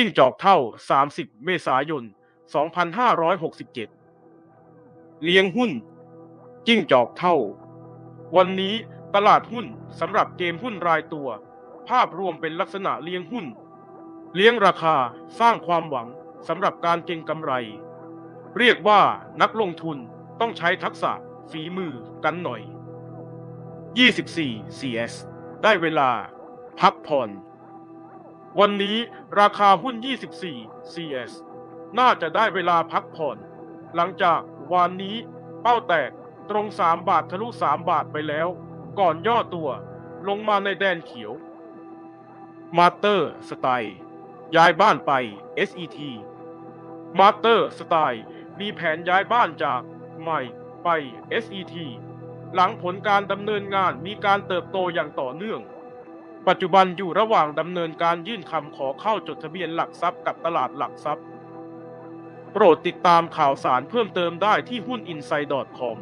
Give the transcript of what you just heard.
จิ้งจอกเท่า 30 เมษายน 2567 เลี้ยงหุ้น จิ้งจอกเท่า วันนี้ตลาดหุ้นสำหรับเกมหุ้นรายตัว ภาพรวมเป็นลักษณะเลี้ยงหุ้น เลี้ยงราคาสร้างความหวังสำหรับการเก็งกำไร เรียกว่านักลงทุนต้องใช้ทักษะฝีมือกันหน่อย 24 CS ได้เวลา พักผ่อน วันนี้ราคาหุ้น 24 CS น่าจะได้เวลาพักผ่อน หลังจากวันนี้เป้าแตกตรง 3 บาททะลุ 3 บาทไปแล้ว ก่อนย่อตัวลงมาในแดนเขียว มาสเตอร์สไตล์ย้ายบ้านไป SET มาสเตอร์สไตล์มีแผนย้ายบ้านจากใหม่ไป SET หลังผลการดำเนินงานมีการเติบโตอย่างต่อเนื่อง ปัจจุบันอยู่ระหว่างดำเนินการยื่นคำขอเข้าจดทะเบียนหลักทรัพย์กับตลาดหลักทรัพย์ โปรดติดตามข่าวสารเพิ่มเติมได้ที่หุ้น i n s i d e c o m